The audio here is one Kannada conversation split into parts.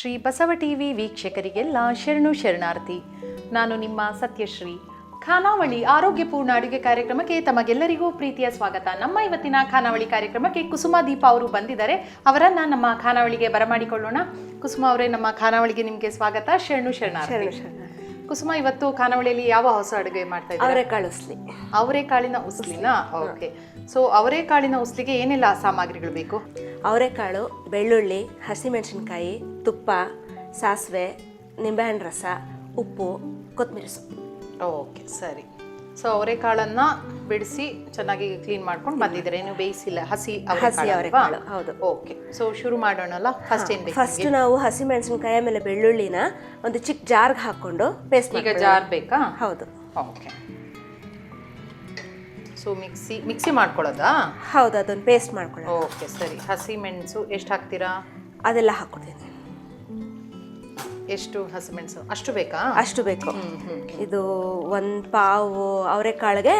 ಶ್ರೀ ಬಸವ ಟಿವಿ ವೀಕ್ಷಕರಿಗೆಲ್ಲ ಶರಣು ಶರಣಾರ್ಥಿ. ನಾನು ನಿಮ್ಮ ಸತ್ಯಶ್ರೀ. ಖಾನಾವಳಿ ಆರೋಗ್ಯಪೂರ್ಣ ಅಡುಗೆ ಕಾರ್ಯಕ್ರಮಕ್ಕೆ ತಮಗೆಲ್ಲರಿಗೂ ಪ್ರೀತಿಯ ಸ್ವಾಗತ. ನಮ್ಮ ಇವತ್ತಿನ ಖಾನಾವಳಿ ಕಾರ್ಯಕ್ರಮಕ್ಕೆ ಕುಸುಮ ದೀಪ ಅವರು ಬಂದಿದ್ದಾರೆ. ಅವರನ್ನ ನಮ್ಮ ಖಾನಾವಳಿಗೆ ಬರಮಾಡಿಕೊಳ್ಳೋಣ. ಕುಸುಮ ಅವರೇ, ನಮ್ಮ ಖಾನಾವಳಿಗೆ ನಿಮಗೆ ಸ್ವಾಗತ. ಶರಣು ಶರಣಾರ್ಥಿ. ಕುಸುಮ ಇವತ್ತು ಖಾನಾವಳಿಯಲ್ಲಿ ಯಾವ ಹೊಸ ಅಡುಗೆ ಮಾಡ್ತಾ ಇದ್ದಾರೆ? ಅವರೇಕಾಳು ಉಸ್ಲಿ. ಅವರೆಕಾಳಿನ ಉಸ್ಲಿನ? ಓಕೆ. ಸೊ ಅವರೆಕಾಳಿನ ಉಸ್ಲಿಗೆ ಏನೆಲ್ಲ ಸಾಮಗ್ರಿಗಳು ಬೇಕು? ಅವರೆಕಾಳು ಬೆಳ್ಳುಳ್ಳಿ ಹಸಿಮೆಣಸಿನ್ಕಾಯಿ ತುಪ್ಪ ಸಾಸಿವೆ ನಿಂಬೆಹಣ್ಣು ರಸ ಉಪ್ಪು ಕೊತ್ತಂಬರಿ ಸೊಪ್ಪು. ಓಕೆ ಸರಿ. ಸೊ ಅವರೆಕಾಳನ್ನ ಬಿಡಿಸಿ ಚೆನ್ನಾಗಿ ಕ್ಲೀನ್ ಮಾಡ್ಕೊಂಡು ಬಂದಿದ್ದಾರೆ. ಏನು ಬೇಯಿಸಿಲ್ಲ. ಹಸಿ ಹಸಿ ಅವರೆಕಾಳು ಹೌದು. ಓಕೆ ಸೊ ಶುರು ಮಾಡೋಣಲ್ಲ? ಫಸ್ಟ್ ಏನು ಬೇಕು ಫಸ್ಟ್ ನಾವು ಹಸಿಮೆಣಸಿನ್ಕಾಯಿ ಆಮೇಲೆ ಬೆಳ್ಳುಳ್ಳಿನ ಒಂದು ಚಿಕ್ಕ ಜಾರ್ಗೆ ಹಾಕೊಂಡು ಪೇಸ್ಟ್ ಈಗ ಜಾರ್ ಬೇಕಾ? ಹೌದು. ಓಕೆ ಸೊ ಮಿಕ್ಸಿ ಮಿಕ್ಸಿ ಮಾಡ್ಕೊಳ್ಳೋದಾ? ಹೌದು ಅದೊಂದು ಪೇಸ್ಟ್ ಮಾಡ್ಕೊಳ್ಳೋದು ಓಕೆ ಸರಿ. ಹಸಿ ಮೆಣಸು ಎಷ್ಟು ಹಾಕ್ತೀರಾ? ಅದೆಲ್ಲ ಹಾಕ್ಕೊಡ್ತೀನಿ. ಎಷ್ಟು ಹಸಿಮೆಣಸು? ಅಷ್ಟು ಬೇಕಾ? ಅಷ್ಟು ಬೇಕು. ಇದು ಒಂದ್ ಪಾವು ಅವರೆಕಾಳಿಗೆ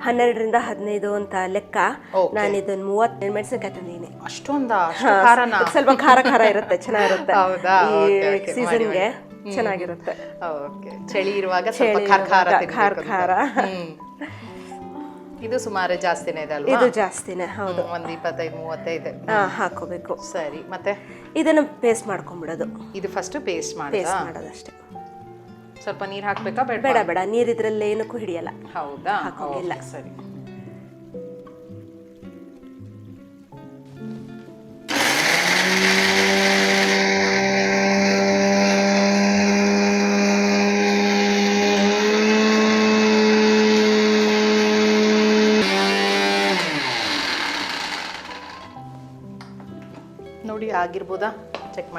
ಹನ್ನೆರಡರಿಂದ ಹದಿನೈದು ಅಂತ ಲೆಕ್ಕ. ನಾನು ಇದನ್ನ ಮೂವತ್ತು ಮೆಣಸಿನ್ಕಾಯಿ ತಂದೀನಿ ಅಷ್ಟೊಂದ? ಅಷ್ಟು ಸ್ವಲ್ಪ ಖಾರ ಖಾರ ಇರುತ್ತೆ ಚೆನ್ನಾಗಿರುತ್ತೆ? ಈ. ಸೀಸನ್ಗೆ ಚೆನ್ನಾಗಿರುತ್ತೆ. ಚಳಿ ಇರುವಾಗ ಖಾರ ಖಾರ ಇದು ಸುಮಾರು ಜಾಸ್ತಿನೇ ಇದೆ ಅಲ್ವಾ? ಇದು ಜಾಸ್ತಿನೇ ಹೌದು. ಒಂದು ಇಪ್ಪತ್ತೈದು ಮೂವತ್ತೈದು. ಹಾಕೋಬೇಕು ಸರಿ ಮತ್ತೆ? ಇದನ್ನು ಪೇಸ್ಟ್ ಮಾಡ್ಕೊಂಡ್ಬಿಡೋದು ಇದು ಫಸ್ಟ್ ಪೇಸ್ಟ್ ಮಾಡಿ ಪೇಸ್ಟ್ ಮಾಡೋದಷ್ಟೇ. ಸ್ವಲ್ಪ ನೀರು ಹಾಕ್ಬೇಕಾ ಬೇಡ ಬೇಡ ಬೇಡ ನೀರ್ ಇದ್ರಲ್ಲಿ ಏನಕ್ಕೂ ಹಿಡಿಯಲ್ಲ. ಹೌದಾ? ಹಾಕೋಂಗಿಲ್ಲ. Okay, ಸರಿ.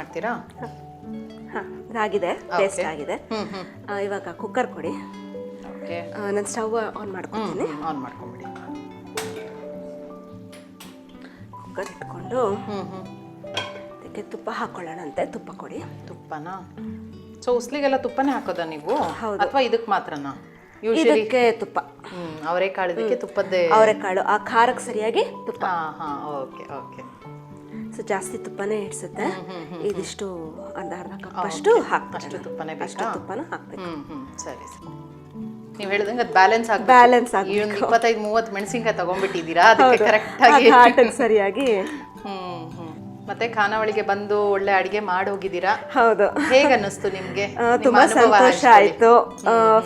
ಮಾಡ್ತೀರಾ? ಹಾ ಇದಾಗಿದೆ ಟೇಸ್ಟ್ ಆಗಿದೆ. ಆ, ಇವಾಗ ಕುಕ್ಕರ್ ಕೊಡಿ. ಓಕೆ ನಾನು ಸ್ಟವ್ ಆನ್ ಮಾಡ್ಕೊತೀನಿ. ಆನ್ ಮಾಡ್ಕೊಂಬಿಡಿ. ಕುಕ್ಕರ್ ಇಟ್ಕೊಂಡು ಹ್ಞೂ ಹ್ಞೂ ಅದಕ್ಕೆ ತುಪ್ಪ ಹಾಕೊಳ್ಳೋಣಂತೆ. ತುಪ್ಪ ಕೊಡಿ. ತುಪ್ಪನಾ? ಸೊ ಉಸ್ಲಿಗೆಲ್ಲ ತುಪ್ಪನೇ ಹಾಕೋದಾ ನೀವು? ಹೌದು. ಅಥವಾ ಇದಕ್ಕೆ ಮಾತ್ರನಾ? ಯೂಶಲಿ ಇದಕ್ಕೆ ತುಪ್ಪ. ಅವರೇಕಾಳು ಅವರೆಕಾಳಿದಕ್ಕೆ ತುಪ್ಪದ್ದೇ ಅವರೆಕಾಳು ಆ ಖಾರಕ್ಕೆ ಸರಿಯಾಗಿ ತುಪ್ಪ. ಹಾಂ ಹಾಂ ಓಕೆ ಓಕೆ ಸೊ ಜಾಸ್ತಿ ತುಪ್ಪನೇ ಹಿಡ್ಸುತ್ತೆ ಇದಿಷ್ಟು ಅರ್ಧ ಅರ್ಧ ಕಪ್ ಅಷ್ಟು ಹಾಕ್ಬೇಕು. ತುಪ್ಪನೇ ಅಷ್ಟು ತುಪ್ಪನ ಹಾಕ್ಬೇಕು. ಸರಿ ನೀವು ಹೇಳಿದಂಗೆ ಅದು ಬ್ಯಾಲೆನ್ಸ್ ಆಗ ಬ್ಯಾಲೆನ್ಸ್ ಆಗಿ ಒಂದು ಇಪ್ಪತ್ತೈದು ಮೂವತ್ತು ಮೆಣಸಿನ್ಕಾಯಿ ತಗೊಂಡ್ಬಿಟ್ಟಿದ್ದೀರಾ? ಅದಕ್ಕೆ ಕರೆಕ್ಟಾಗಿ ಸರಿಯಾಗಿ. ಹ್ಞೂ ಮತ್ತೆ ಖಾನಾವಳಿಗೆ ಬಂದು ಒಳ್ಳೆ ಅಡಿಗೆ ಮಾಡಿ ಹೋಗಿದ್ದೀರಾ ಹೌದು. ಹೇಗನ್ನಿಸ್ತು ನಿಮ್ಗೆ? ತುಂಬಾ ಸಂತೋಷ ಆಯ್ತು.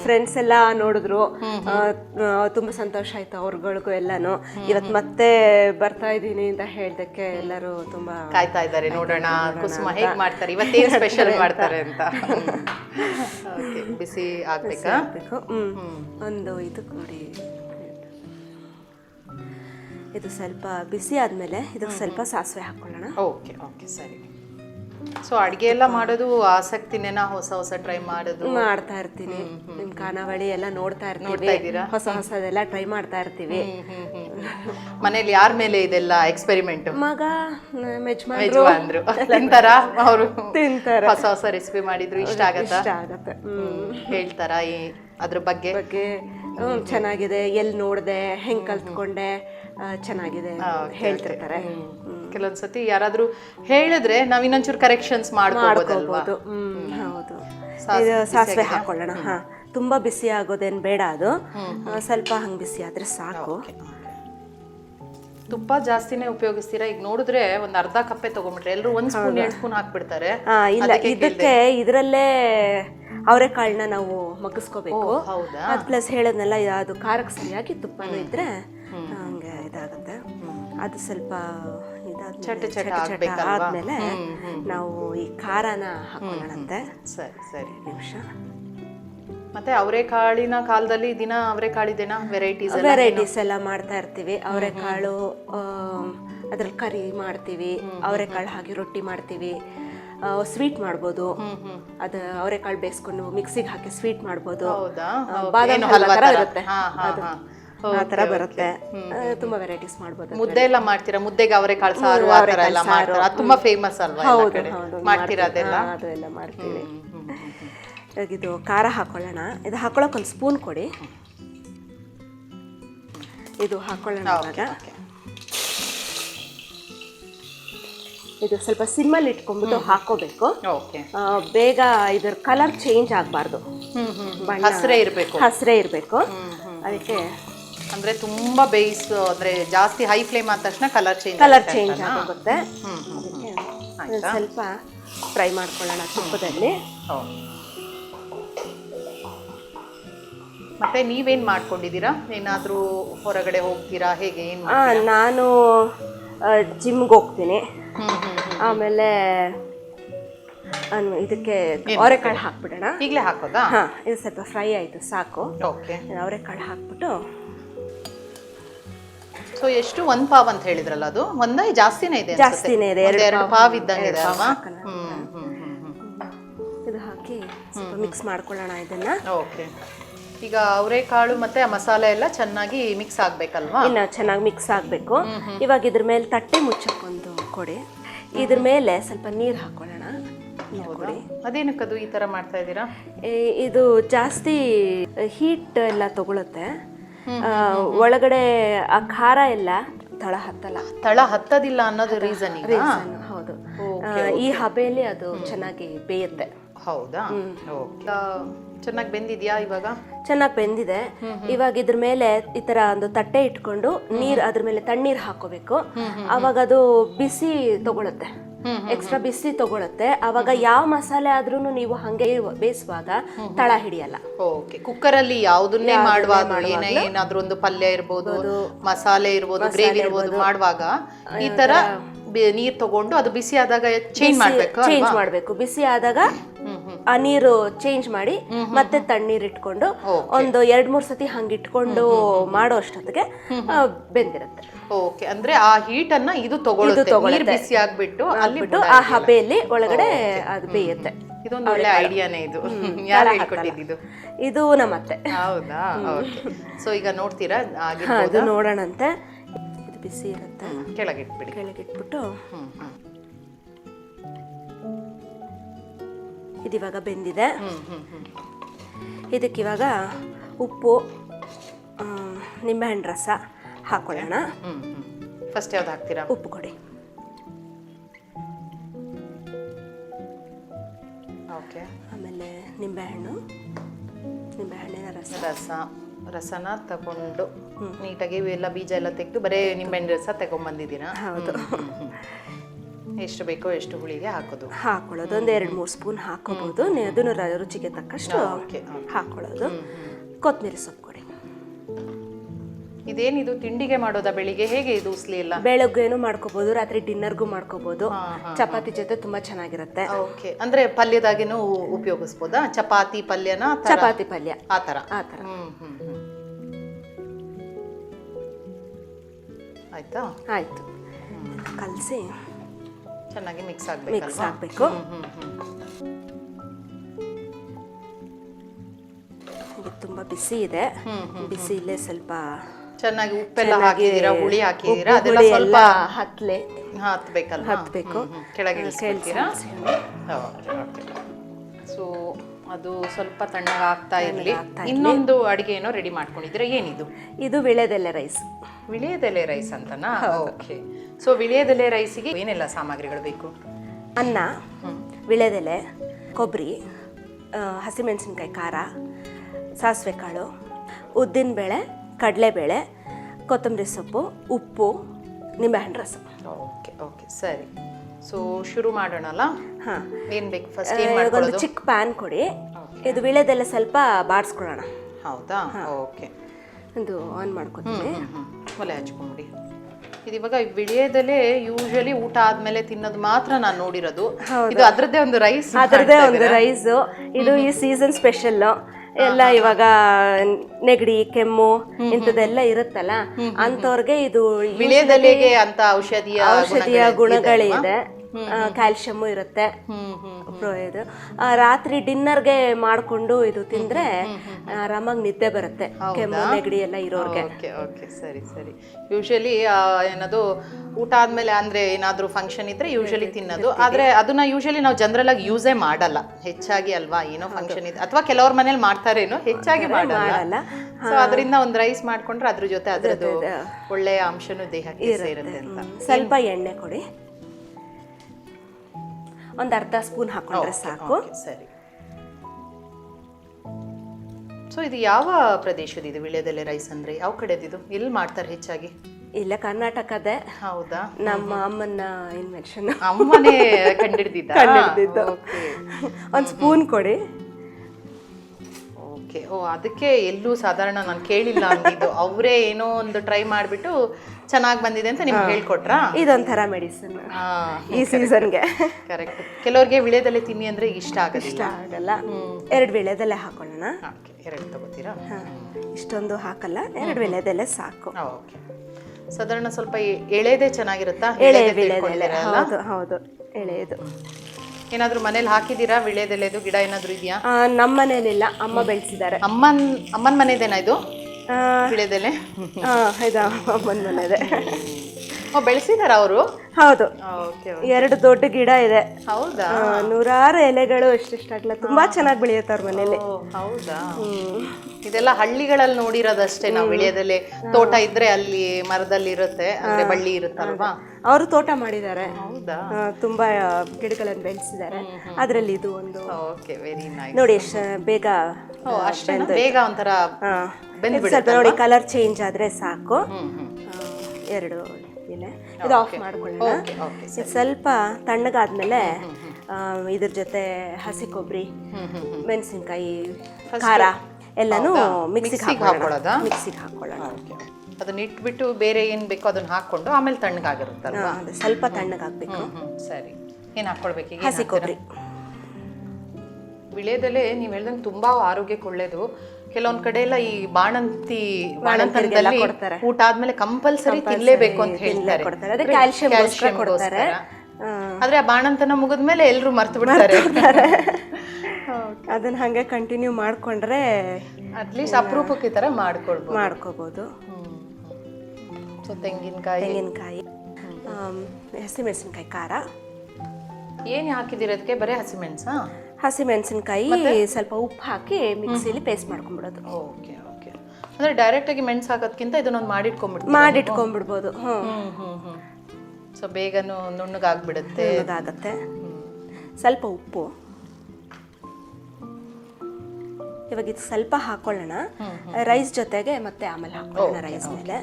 ಫ್ರೆಂಡ್ಸ್ ಎಲ್ಲ ನೋಡಿದ್ರು. ಆ, ಆ, ತುಂಬಾ ಸಂತೋಷ ಆಯ್ತು ಅವ್ರಗಳಿಗೂ ಎಲ್ಲಾನು. ಇವತ್ ಮತ್ತೆ ಬರ್ತಾ ಇದ್ದೀನಿ ಅಂತ ಹೇಳ್ದಕ್ಕೆ ಎಲ್ಲರೂ ತುಂಬಾ ಕಾಯ್ತಾ ಇದ್ದಾರೆ. ನೋಡೋಣ. ಕುಸುಮ ಹೇಗ್ ಮಾಡ್ತಾರೆ? ಇವತ್ತೇನ್ ಸ್ಪೆಷಲ್ ಮಾಡ್ತಾರೆ ಅಂತ. ಬಿಸಿ ಆಗ್ಬೇಕಾ? ಹ್ಮ್. ಒಂದು ಇದು ಕೊಡಿ. ಇದು ಸ್ವಲ್ಪ ಬಿಸಿ ಆದ್ಮೇಲೆ ಇದಕ್ಕೆ ಸ್ವಲ್ಪ ಸಾಸಿವೆ ಹಾಕೊಳ್ಳೋಣ ಓಕೆ ಓಕೆ ಸರಿ. ಸೊ ಅಡುಗೆ ಎಲ್ಲ ಮಾಡೋದು ಆಸಕ್ತಿನೇನ? ಹೊಸ ಹೊಸ ಟ್ರೈ ಮಾಡೋದು? ಮಾಡ್ತಾ ಇರ್ತೀನಿ. ನಿಮ್ ಖಾನಾವಳಿ ಎಲ್ಲ ನೋಡ್ತಾ ನೋಡ್ತಾ ಇರ್ತೀವಿ ಇದ್ದೀರಾ? ಹೊಸ ಹೊಸದೆಲ್ಲ ಟ್ರೈ ಮಾಡ್ತಾ ಇರ್ತೀವಿ. ಮನೇಲಿ ಯಾರ ಮೇಲೆ ಇದೆಲ್ಲ ಎಕ್ಸ್ಪೆರಿಮೆಂಟ್ ಮಗ ನಮ್ಮ ಯಜಮಾನ್ರು. ಯಜಮಾನ್ರು. ತಿಂತಾರ? ಅವರು ತಿಂತಾರೆ. ಹೊಸ ಹೊಸ ರೆಸಿಪಿ ಮಾಡಿದ್ರು ಇಷ್ಟ ಆಗತ್ತಾ? ಇಷ್ಟ ಆಗತ್ತೆ. ಹ್ಮ್ ಹೇಳ್ತಾರ ಈ ಅದ್ರ ಬಗ್ಗೆ? ಬಗ್ಗೆ ಚೆನ್ನಾಗಿದೆ. ಎಲ್ಲಿ ನೋಡಿದೆ ಹೆಂಗ್ ಕಲ್ತ್ಕೊಂಡೆ ಚೆನ್ನಾಗಿದೆ ಹೇಳ್ತಿರ್ತಾರೆ. ಕೆಲವೊಂದ್ಸತಿ ಯಾರಾದ್ರೂ ಹೇಳಿದ್ರೆ ನಾವ್ ಇನ್ನೊಂಚೂರು ಕರೆಕ್ಷನ್ಸ್ ಮಾಡ್ಕೊಳ್ಬಹುದು ಹೌದು. ಇದು ಸಾಸಿವೆ ಹಾಕೊಳ್ಳೋಣ. ಹಾ ತುಂಬಾ ಬಿಸಿ ಆಗೋದೇನ್ ಬೇಡ ಅದು. ಸ್ವಲ್ಪ ಹಂಗ್ ಬಿಸಿ ಆದ್ರೆ ಸಾಕು. ತುಪ್ಪ ಜಾಸ್ತಿನೇ ಉಪಯೋಗಿಸ್ತೀರಾ? ಈಗ ನೋಡಿದ್ರೆ ಒಂದು ಅರ್ಧ ಕಪ್ಪೆ ತಗೊಂಡ್ಬಿಟ್ರೆ. ಎಲ್ಲರೂ ಒಂದ್ ಸ್ಪೂನ್ ಎರಡ್ ಸ್ಪೂನ್ ಹಾಕ್ಬಿಡ್ತಾರೆ. ಇಲ್ಲ ಇದಕ್ಕೆ ಇದರಲ್ಲೇ ಅವರೆಕಾಳನ್ನ ನಾವು ಮಗ್ಗಿಸ್ಕೋಬೇಕು. ಹೌದಾ? ಅದು ಪ್ಲಸ್ ಹೇಳದ್ನೆಲ್ಲ ಅದು ಖಾರಕ್ಕೆ ಸರಿಯಾಗಿ ತುಪ್ಪನೂ ಇದ್ರೆ ಹಂಗೆ ಇದಾಗುತ್ತೆ. ಅದು ಸ್ವಲ್ಪ ಇದಾದ್ಮೇಲೆ ಚಟ ಚಟ ಚಟ ಚಟ ಆದ್ಮೇಲೆ ನಾವು ಈ ಖಾರನ ಹಾಕೊಳ್ಳೋಣಂತೆ. ಸರಿ ಸರಿ. ನಿಮಿಷ. ಮತ್ತೆ ಅವರೆಕಾಳಿನ ಕಾಲದಲ್ಲಿ ದಿನ ಅವರೆಕಾಳಿದೇನಾ ವೆರೈಟೀಸ್ ವೆರೈಟೀಸ್ ಎಲ್ಲ ಮಾಡ್ತಾ ಇರ್ತೀವಿ. ಅವರೆಕಾಳು ಅದ್ರಲ್ಲಿ ಕರಿ ಮಾಡ್ತೀವಿ. ಅವರೆಕಾಳು ಹಾಗೆ ರೊಟ್ಟಿ ಮಾಡ್ತೀವಿ. ಸ್ವೀಟ್ ಮಾಡ್ಬೋದು. ಅದು ಅವರೆಕಾಳು ಬೇಯಿಸ್ಕೊಂಡು ಮಿಕ್ಸಿಗೆ ಹಾಕಿ ಸ್ವೀಟ್ ಮಾಡ್ಬೋದು. ಬಾದಾಮ್? ಇರುತ್ತೆ. ಆ ಥರ ಬರುತ್ತೆ. ತುಂಬಾ ವೆರೈಟೀಸ್ ಮಾಡ್ಬೋದು ಮುದ್ದೆ ಎಲ್ಲ ಮಾಡ್ತೀರಾ? ಮುದ್ದೆಗೆ ಅವರೆಕಾಳು ಸಾರು ಆ ತರ ಎಲ್ಲ ಮಾಡ್ತಾರೆ? ತುಂಬಾ ಫೇಮಸ್ ಅಲ್ವಾ ಹೌದು ಮಾಡ್ತೀರಾ ಅದೆಲ್ಲ? ಅದೆಲ್ಲ ಮಾಡ್ತೀವಿ. ಇದು ಖಾರ ಹಾಕೊಳ್ಳೋಣ. ಇದು ಹಾಕೊಳ್ಳೋಕೆ ಒಂದು ಸ್ಪೂನ್ ಕೊಡಿ. ಇದು ಹಾಕೊಳ್ಳೋಣ ಇವಾಗ. ಇದು ಸ್ವಲ್ಪ ಸಿಮ್ಮಲ್ಲಿ ಇಟ್ಕೊಂಡ್ಬಿಟ್ಟು ಹಾಕೋಬೇಕು. ಓಕೆ. ಬೇಗ ಇದರ ಕಲರ್ ಚೇಂಜ್ ಆಗಬಾರ್ದು. ಹಸಿರೇ ಇರಬೇಕು. ಹಸಿರೇ ಇರಬೇಕು. ಅದಕ್ಕೆ ಅಂದ್ರೆ ತುಂಬಾ ಬೇಯಿಸು ಅಂದ್ರೆ ಜಾಸ್ತಿ ಹೈ ಫ್ಲೇಮ್ ಆದ ತಕ್ಷಣ ಕಲರ್ ಚೇಂಜ್ ಕಲರ್ ಚೇಂಜ್ ಆಯ್ತಾ? ಸ್ವಲ್ಪ ಫ್ರೈ ಮಾಡ್ಕೊಳ್ಳೋಣ ತುಪ್ಪದಲ್ಲಿ. ಮತ್ತೆ ನೀವೇನು ಮಾಡ್ಕೊಂಡಿದ್ದೀರಾ? ಏನಾದರೂ ಹೊರಗಡೆ ಹೋಗ್ತೀರಾ? ಹೇಗೆ ಏನು ನಾನು ಜಿಮ್ಗೆ ಹೋಗ್ತೀನಿ. ಆಮೇಲೆ ಇದಕ್ಕೆ ಅವರೆಕಾಳು ಹಾಕ್ಬಿಡೋಣ. ಈಗಲೇ ಹಾಕೋದಾ? ಹಾಂ ಇದು ಸ್ವಲ್ಪ ಫ್ರೈ ಆಯಿತು ಸಾಕು. ಓಕೆ. ಅವರೆಕಾಳು ಹಾಕ್ಬಿಟ್ಟು. ಸೊ ಎಷ್ಟು? ಒಂದು ಪಾವ್ ಅಂತ ಹೇಳಿದ್ರಲ್ಲ ಅದು? ಒಂದ? ಜಾಸ್ತಿನೇ ಇದೆ. ಜಾಸ್ತಿನೇ ಇದೆ, ಎರಡು ಪಾವ್- ಇದ್ದಂಗೆ ಇದೆ ಅಲ್ವಾ? ಇದು ಹಾಕಿ ಮಿಕ್ಸ್ ಮಾಡ್ಕೊಳ್ಳೋಣ ಇದನ್ನ. ಓಕೆ. ಈಗ ಅವರೆಕಾಳು ಮತ್ತೆ ಆ ಮಸಾಲೆ ಎಲ್ಲ ಚೆನ್ನಾಗಿ ಮಿಕ್ಸ್ ಆಗ್ಬೇಕಲ್ವಾ? ಇನ್ನು ಚೆನ್ನಾಗಿ ಮಿಕ್ಸ್ ಆಗಬೇಕು. ಇವಾಗ ಇದ್ರ ಮೇಲೆ ತಟ್ಟೆ ಮುಚ್ಚಕ್ಕೊಂದು ಕೊಡಿ. ಇದ್ರ ಮೇಲೆ ಸ್ವಲ್ಪ ನೀರು ಹಾಕೊಳ್ಳೋಣ. ಅದೇನಕ್ಕದು ಈ ತರ ಮಾಡ್ತಾ ಇದ್ದೀರಾ? ಇದು ಜಾಸ್ತಿ ಹೀಟ್ ಎಲ್ಲ ತಗೊಳುತ್ತೆ. ಒಳಗಡೆ ಆ ಖಾರ ಎಲ್ಲ ತಳ ಹತ್ತಲ್ಲ. ತಳ ಹತ್ತದಿಲ್ಲ ಅನ್ನೋದು ರೀಸನ್ ಹೌದು. ಈ ಹಬೆಯಲ್ಲಿ ಅದು ಚೆನ್ನಾಗಿ ಬೇಯುತ್ತೆ. ಹೌದಾ? ಓಕೆ ಚೆನ್ನಾಗಿ ಬೆಂದಿದ್ಯಾ ಇವಾಗ? ಚೆನ್ನಾಗಿ ಬೆಂದಿದೆ. ಇವಾಗ ಇದ್ರ ಮೇಲೆ ಈ ತರ ಒಂದು ತಟ್ಟೆ ಇಟ್ಕೊಂಡು ನೀರ್ ಅದ್ರ ಮೇಲೆ ತಣ್ಣೀರ್ ಹಾಕೋಬೇಕು. ಅವಾಗ ಅದು ಬಿಸಿ ತಗೊಳತ್ತೆ. ಎಕ್ಸ್ಟ್ರಾ ಬಿಸಿ ತಗೊಳತ್ತೆ. ಅವಾಗ ಯಾವ ಮಸಾಲೆ ಆದ್ರೂ ನೀವು ಹಂಗೆ ಬೇಯಿಸುವಾಗ ತಳ ಹಿಡಿಯಲ್ಲ. ಓಕೆ ಕುಕ್ಕರ್ ಅಲ್ಲಿ ಯಾವ್ದನ್ನೇ ಮಾಡುವಾಗ ಏನಾದ್ರೂ ಒಂದು ಪಲ್ಯ ಇರ್ಬೋದು ಮಸಾಲೆ ಇರ್ಬೋದು ಗ್ರೇವಿ ಇರ್ಬೋದು ಮಾಡುವಾಗ ಈ ತರ ನೀರ್ ತಗೊಂಡು ಅದು ಬಿಸಿ ಆದಾಗ ಚೇಂಜ್ ಮಾಡ್ಬೇಕು ಚೇಂಜ್ ಮಾಡ್ಬೇಕು. ಬಿಸಿ ಆದಾಗ ಆ ನೀರು ಚೇಂಜ್ ಮಾಡಿ ಮತ್ತೆ ತಣ್ಣೀರ್ ಇಟ್ಕೊಂಡು ಒಂದು ಎರಡ್ ಮೂರ್ ಸತಿ ಹಂಗೆ ಇಟ್ಕೊಂಡು ಮಾಡೋ ಅಷ್ಟೊತ್ತಿಗೆ ಬೆಂದಿರುತ್ತೆ. ಓಕೆ ಅಂದ್ರೆ ಆ ಹೀಟ್ ಅನ್ನ ಇದು ತಗೊಳ್ಳುತ್ತೆ ನೀರ್ ಬಿಸಿ ಆಗ್ಬಿಟ್ಟು ಅಲ್ಲಿ ಬಿಟ್ಟು ಆ ಹಬೆಯಲ್ಲಿ ಒಳಗಡೆ ಅದು ಬೇಯುತ್ತೆ. ಇದೊಂದು ಒಳ್ಳೆ ಐಡಿಯಾನೇ ಇದು. ಯಾರು ಹೇಳ್ಕೊಟ್ಟಿದ್ದು ಇದು? ನಮ್ಮತ್ತೆ. ಹೌದಾ? ಓಕೆ ಸೊ ಈಗ ನೋಡ್ತೀರಾ? ಅದು ನೋಡೋಣಂತೆ. ಇದು ಬಿಸಿ ಇರುತ್ತೆ. ಕೆಳಗಿಟ್ಬಿಡಿ ಕೆಳಗಿಟ್ಬಿಟ್ಟು ಇದಿವಾಗ ಬೆಂದಿದೆ. ಇದಕ್ಕಿವಾಗ ಉಪ್ಪು ನಿಂಬೆಹಣ್ಣು ರಸ ಹಾಕೊಳ್ಳೋಣ. ಫಸ್ಟ್ ಯಾವ್ದು ಹಾಕ್ತೀರಾ? ಉಪ್ಪು ಕೊಡಿ. ಓಕೆ ಆಮೇಲೆ ನಿಂಬೆಹಣ್ಣು ನಿಂಬೆಹಣ್ಣಿನ ರಸ. ರಸ. ರಸನ ತಗೊಂಡು ನೀಟಾಗಿ ಎಲ್ಲ ಬೀಜ ಎಲ್ಲ ತೆಗೆದು ಬರೀ ನಿಂಬೆಹಣ್ಣು ರಸ ತಗೊಂಡ್ಬಂದಿದ್ದೀನ ಹೌದು. ಎಷ್ಟು ಬೇಕೋ ಎಷ್ಟು ಹುಳಿಗೆ ಹಾಕೋದು. ಹಾಕೊಳ್ಳೋದು. ಒಂದು ಎರಡು ಮೂರು ಸ್ಪೂನ್ ಹಾಕೋಬಹುದು ಅದನ್ನು ರುಚಿಗೆ ತಕ್ಕಷ್ಟು ಹಾಕೊಳ್ಳೋದು. ಕೊತ್ತಂಬರಿ ಸೊಪ್ಪು ಕೊಡಿ. ಇದೇನಿದು ತಿಂಡಿಗೆ ಮಾಡೋದಾ ಬೆಳಿಗ್ಗೆ? ಹೇಗೆ ಇದು ಉಸ್ಲಿ ಎಲ್ಲ? ಬೆಳಗ್ಗೆನೂ ಮಾಡ್ಕೋಬಹುದು ರಾತ್ರಿ ಡಿನ್ನರ್ಗೂ ಮಾಡ್ಕೋಬಹುದು ಚಪಾತಿ ಜೊತೆ ತುಂಬಾ ಚೆನ್ನಾಗಿರುತ್ತೆ. ಓಕೆ ಅಂದ್ರೆ ಪಲ್ಯದಾಗೇನು ಉಪಯೋಗಿಸ್ಬೋದಾ? ಚಪಾತಿ ಪಲ್ಯನ? ಚಪಾತಿ ಪಲ್ಯ. ಆ ಥರ. ಆ ಥರ. ಹ್ಮ್ ಹ್ಮ್. ಆಯ್ತಾ? ಆಯಿತು. ಕಲಸಿ. ಚೆನ್ನಾಗಿ ಮಿಕ್ಸ್ ಮಿಕ್ಸ್ ಆಗಬೇಕು. ಹ್ಮ್ ಹ್ಮ್ ಇದು ತುಂಬ ಬಿಸಿ ಇದೆ. ಬಿಸಿ ಇಲ್ಲೇ ಸ್ವಲ್ಪ ಚೆನ್ನಾಗಿ ಉಪ್ಪೆಲ್ಲ ಹಾಕಿದೀರಾ? ಹುಳಿ ಹಾಕಿದೀರಾ? ಅದೆಲ್ಲ ಸ್ವಲ್ಪ ಎಲ್ಲ ಹತ್ತಬೇಕಲ್ಲ ಹತ್ತಬೇಕು. ಕೆಳಗೆ ಹೇಳ್ತೀರಾ ಓಕೆ. ಅದು ಸ್ವಲ್ಪ ತಣ್ಣಗೆ ಆಗ್ತಾ ಇರಲಿ. ಇನ್ನೊಂದು ಅಡುಗೆ ಏನೋ ರೆಡಿ ಮಾಡ್ಕೊಂಡಿದ್ರೆ ಏನಿದು? ಇದು ವಿಳೆದೆಲೆ ರೈಸ್. ವಿಳೆಯದೆಲೆ ರೈಸ್ ಅಂತನಾ? ಓಕೆ. ಸೊ ವಿಳೆಯದೆಲೆ ರೈಸಿಗೆ ಏನೆಲ್ಲ ಸಾಮಗ್ರಿಗಳು ಬೇಕು? ಅನ್ನ ವಿಳೆದೆಲೆ ಕೊಬ್ಬರಿ ಹಸಿಮೆಣಸಿನ್ಕಾಯಿ ಖಾರ ಸಾಸಿವೆ ಕಾಳು ಉದ್ದಿನಬೇಳೆ ಕಡಲೆಬೇಳೆ ಕೊತ್ತಂಬರಿ ಸೊಪ್ಪು ಉಪ್ಪು ನಿಂಬೆಹಣ್ಣು ರಸ. Okay okay. ಸರಿ. ಸೊ ಶುರು ಮಾಡೋಣಲ್ಲ? ಹಾಂ. ಏನು ಬೇಕು ಫಸ್ಟ್ ಏನ್ ಒಂದು ಮಾಡ್ಕೊಳ್ಳೋದು? ಚಿಕ್ಕ ಪ್ಯಾನ್ ಕೊಡಿ. ಇದು ವಿಳೆದೆಲ್ಲ ಸ್ವಲ್ಪ ಬಾಡಿಸ್ಕೊಳ್ಳೋಣ. ಹೌದಾ? ಓಕೆ ಒಂದು ಆನ್ ಮಾಡ್ಕೊತೀನಿ. ಒಲೆ ಹಚ್ಕೊಂಬಿಡಿ. ಇದು ಇವಾಗ ವಿಳಿಯದಲ್ಲೇ ಯೂಶಲಿ ಊಟ ಆದ್ಮೇಲೆ ತಿನ್ನೋದು ಮಾತ್ರ ನಾನು ನೋಡಿರೋದು. ಇದು ಅದರದ್ದೇ ಒಂದು ರೈಸ್ ಅದರದ್ದೇ ಒಂದು ರೈಸ್ ಇದು ಈ ಸೀಸನ್ ಸ್ಪೆಷಲ್ ಎಲ್ಲ ಇವಾಗ ನೆಗಡಿ ಕೆಮ್ಮು ಇಂಥದ್ದೆಲ್ಲ ಇರುತ್ತಲ್ಲ ಅಂತವ್ರಿಗೆ ಇದು ವಿಳಿಯದೆಲೆಗೆ ಅಂತ ಔಷಧಿಯ ಔಷಧಿಯ ಗುಣಗಳಿದೆ. ಕ್ಯಾಲ್ಶಿಯಮ್ಮು ಇರುತ್ತೆ. ಇದು. ರಾತ್ರಿ ಡಿನ್ನರ್ಗೆ ಮಾಡಿಕೊಂಡು ಇದು ತಿಂದ್ರೆ ಆರಾಮಾಗಿ ನಿದ್ದೆ ಬರುತ್ತೆ ಕೆಮ್ಮು ನೆಗಡಿ ಎಲ್ಲ ಇರೋರ್ಗೆ. Okay okay. ಸರಿ ಸರಿ. ಯೂಶಲಿ ಏನದು ಊಟ ಆದ್ಮೇಲೆ ಅಂದ್ರೆ ಏನಾದ್ರೂ ಫಂಕ್ಷನ್ ಇದ್ರೆ ಯೂಶಲಿ ತಿನ್ನೋದು. ಆದ್ರೆ ಅದನ್ನ ಯೂಶಲಿ ನಾವು ಜನರಲ್ ಆಗಿ ಯೂಸೇ ಮಾಡಲ್ಲ. ಹೆಚ್ಚಾಗಿ ಅಲ್ವಾ ಏನೋ ಫಂಕ್ಷನ್ ಇದೆ ಅಥವಾ ಕೆಲವ್ರ ಮನೇಲಿ ಮಾಡ್ತಾರೇನೋ ಹೆಚ್ಚಾಗಿ ಮಾಡಲ್ಲ. ಮಾಡಲ್ಲ. ಸೊ ಅದರಿಂದ ಒಂದು ರೈಸ್ ಮಾಡ್ಕೊಂಡ್ರೆ ಅದ್ರ ಜೊತೆ ಅದ್ರದ್ದು ಒಳ್ಳೆಯ ಅಂಶನೂ ದೇಹಕ್ಕೆ ಸೇರುತ್ತೆ ಅಂತ. ಸ್ವಲ್ಪ ಎಣ್ಣೆ ಕೊಡಿ. ಒಂದು ಅರ್ಧ ಸ್ಪೂನ್ ಹಾಕೊಂಡ್ರೆ ಸಾಕು. ಸರಿ. ಸೊ ಇದು ಯಾವ ಪ್ರದೇಶದಿದು ವಿಳ್ಯದೆಲೆ ರೈಸ್ ಅಂದ್ರೆ ಯಾವ ಕಡೆದಿದು ಎಲ್ಲಿ ಮಾಡ್ತಾರೆ ಹೆಚ್ಚಾಗಿ? ಇಲ್ಲ ಕರ್ನಾಟಕದ. ಹೌದಾ? ನಮ್ಮ ಅಮ್ಮನ ಇನ್ವೆನ್ಷನ್ ಅಮ್ಮನೇ ಕಂಡಿಡ್ದಿದ್ದು. ಒಂದು ಸ್ಪೂನ್ ಕೊಡಿ. ಓಕೆ ಓ ಅದಕ್ಕೆ ಎಲ್ಲೂ ಸಾಧಾರಣ ನಾನು ಕೇಳಿಲ್ಲ ಅಂದಿದ್ದು. ಅವರೇ ಏನೋ ಒಂದು ಟ್ರೈ ಮಾಡಿಬಿಟ್ಟು ಚೆನ್ನಾಗಿ ಬಂದಿದೆ ಅಂತ ನಿಮ್ಗೆ ಹೇಳ್ಕೊಟ್ರಾ? ಇದೊಂಥರ ಮೆಡಿಸಿನ್ ಈ ಸೀಸನ್ಗೆ ಕರೆಕ್ಟ್ ಕೆಲವ್ರಿಗೆ ವಿಳೆದಲ್ಲೇ ತಿನ್ನಿ ಅಂದ್ರೆ ಇಷ್ಟ ಆಗೋದಿಲ್ಲ ಇಷ್ಟ ಆಗಲ್ಲ. ಎರಡು ವೇಳೆದಲ್ಲೇ ಹಾಕೊಳ್ಳೋಣ. ಎರಡು ತಗೋತೀರಾ. ಇಷ್ಟೊಂದು ಹಾಕಲ್ಲ ಎರಡು ವೇಳೆದಲ್ಲೇ ಸಾಕು. ಓಕೆ ಸಾಧಾರಣ ಸ್ವಲ್ಪ ಎಳೆದೇ ಚೆನ್ನಾಗಿರುತ್ತಾ? ಎಳೆ ಹೌದು ಹೌದು. ಎಳೆಯದು ಏನಾದ್ರೂ ಮನೇಲಿ ಹಾಕಿದ್ದೀರಾ? ವಿಳ್ಯದೆಲೆದು ಗಿಡ ಏನಾದ್ರು ಇದೆಯಾ? ನಮ್ ನಮ್ಮ ಮನೇಲಿಲ್ಲ. ಅಮ್ಮ ಬೆಳೆಸಿದ್ದಾರೆ. ಅಮ್ಮನ್ ಅಮ್ಮನ ಮನೆದೇನಾ ಇದು? ವಿಳೆದೆಲೆ ಇದು ಅಮ್ಮನ ಮನೆದೆ. ಓ ಬೆಳೆಸಿದಾರ ಅವರು? ಹೌದು. ಎರಡು ದೊಡ್ಡ ಗಿಡ ಇದೆ. ಹೌದಾ? ನೂರಾರು ಎಲೆಗಳು ಎಷ್ಟೆಷ್ಟಾಗಲ್ಲ ತುಂಬಾ ಚೆನ್ನಾಗಿ ಬೆಳೆಯುತ್ತೆ ಅವ್ರ ಮನೇಲಿ ಹೌದಾ? ಇದೆಲ್ಲ ಹಳ್ಳಿಗಳಲ್ಲಿ ನೋಡಿರೋದಷ್ಟೇ ನಾವು ವಿಳ್ಯದೆಲೆ. ತೋಟ ಇದ್ರೆ ಅಲ್ಲಿ ಮರದಲ್ಲಿ ಇರುತ್ತೆ ಅಂದ್ರೆ ಬಳ್ಳಿ ಇರುತ್ತಲ್ವಾ? ಅವರು ತೋಟ ಮಾಡಿದ್ದಾರೆ. ತುಂಬಾ ಗಿಡಗಳನ್ನು ಬೆಳೆಸಿದ್ದಾರೆ. ಅದರಲ್ಲಿ ಇದು ಒಂದು ಓಕೆ ವೆರಿ ನೈಸ್. ನೋಡಿ ಎಷ್ಟು ಬೇಗ ಬೇಗ ಒಂಥರ ಸ್ವಲ್ಪ ನೋಡಿ ಕಲರ್ ಚೇಂಜ್ ಆದ್ರೆ ಸಾಕು. ಎರಡು ಇದೆ. ಇದು ಆಫ್ ಮಾಡ್ಕೊಳ್ಳೋಣ. ಸ್ವಲ್ಪ ತಣ್ಣಗಾದ್ಮೇಲೆ ಇದ್ರ ಜೊತೆ ಹಸಿ ಕೊಬ್ಬರಿ ಮೆಣಸಿನ್ಕಾಯಿ ಖಾರ ಎಲ್ಲಾನು ಮಿಕ್ಸಿಗೆ ಹಾಕೊಳ್ಳೋಣ ಮಿಕ್ಸಿಗೆ ಹಾಕೊಳ್ಳೋಣ ಅದನ್ನ ಇಟ್ಬಿಟ್ಟು ಬೇರೆ ಏನ್ ಬೇಕೋ ಅದನ್ನ ಹಾಕೊಂಡು ಆಮೇಲೆ ತಣ್ಣಗಾಗಿರುತ್ತಲ್ಲ ಅದು ಸ್ವಲ್ಪ ತಣ್ಣಗಾಗಬೇಕು ಸರಿ. ಏನ್ ಹಾಕೊಳ್ಬೇಕು ಈಗ ಹಸಿ ಕೊಬ್ಬರಿ ವಿಳೆದೆಲೆ ನೀವು ಹೇಳ್ದಂಗೆ ತುಂಬಾ ಆರೋಗ್ಯಕ್ಕೆ ಒಳ್ಳೇದು. ಕೆಲವೊಂದ್ ಕಡೆ ಎಲ್ಲ ಈ ಬಾಣಂತಿ ಬಾಣಂತನದಲ್ಲಿ ಕೊಡ್ತಾರೆ. ಊಟ ಆದ್ಮೇಲೆ ಕಂಪಲ್ಸರಿ ತಿನ್ಲೇಬೇಕು ಅಂತ ಹೇಳ್ತಾರೆ. ಕೊಡ್ತಾರೆ ಅದೇ ಕ್ಯಾಲ್ಸಿಯಂ Calcium ಕೊಡ್ತಾರೆ. ಆದ್ರೆ ಆ ಬಾಣಂತನ ಮುಗಿದ್ಮೇಲೆ ಎಲ್ರು ಮರ್ತು ಬಿಡ್ತಾರೆ. ಅದನ್ನ ಹಂಗೆ ಕಂಟಿನ್ಯೂ ಮಾಡ್ಕೊಂಡ್ರೆ ಅಟ್ಲೀಸ್ಟ್ ಅಪರೂಪಕ್ಕೆ ಈ ತರ ಮಾಡ್ಕೊಳ್ಬೋದು. ಮಾಡ್ಕೋಬಹುದು ಸೊ ತೆಂಗಿನಕಾಯಿ. ತೆಂಗಿನಕಾಯಿ. ಹಸಿಮೆಣಸಿನ್ಕಾಯಿ ಖಾರ. ಏನು ಹಾಕಿದಿರ ಅದಕ್ಕೆ? ಬರೀ ಹಸಿಮೆಣಸಾ? ಹಸಿಮೆಣಸಿನ್ಕಾಯಿ ಸ್ವಲ್ಪ ಉಪ್ಪು ಹಾಕಿ ಮಿಕ್ಸಿಲಿ ಪೇಸ್ಟ್ ಮಾಡ್ಕೊಂಡ್ಬಿಡೋದು. Okay okay. ಅಂದರೆ ಡೈರೆಕ್ಟಾಗಿ ಮೆಣಸು ಹಾಕೋದ್ಕಿಂತ ಇದನ್ನೊಂದು ಮಾಡಿಟ್ಕೊಂಡ್ಬಿಡ್ತೀವಿ ಮಾಡಿಟ್ಕೊಂಡ್ಬಿಡ್ಬೋದು ಹ್ಞೂ ಹ್ಞೂ ಹ್ಞೂ ಸೊ ಬೇಗನು ನುಣ್ಣಗಾಗ್ಬಿಡುತ್ತೆ. ಆಗುತ್ತೆ ಸ್ವಲ್ಪ ಉಪ್ಪು. ಇವಾಗ ಇದು ಸ್ವಲ್ಪ ಹಾಕೊಳ್ಳೋಣ. ರೈಸ್ ಜೊತೆಗೆ ಮತ್ತೆ ಆಮೇಲೆ ಹಾಕೊಳ್ಳೋಣ ರೈಸ್ ಮೇಲೆ.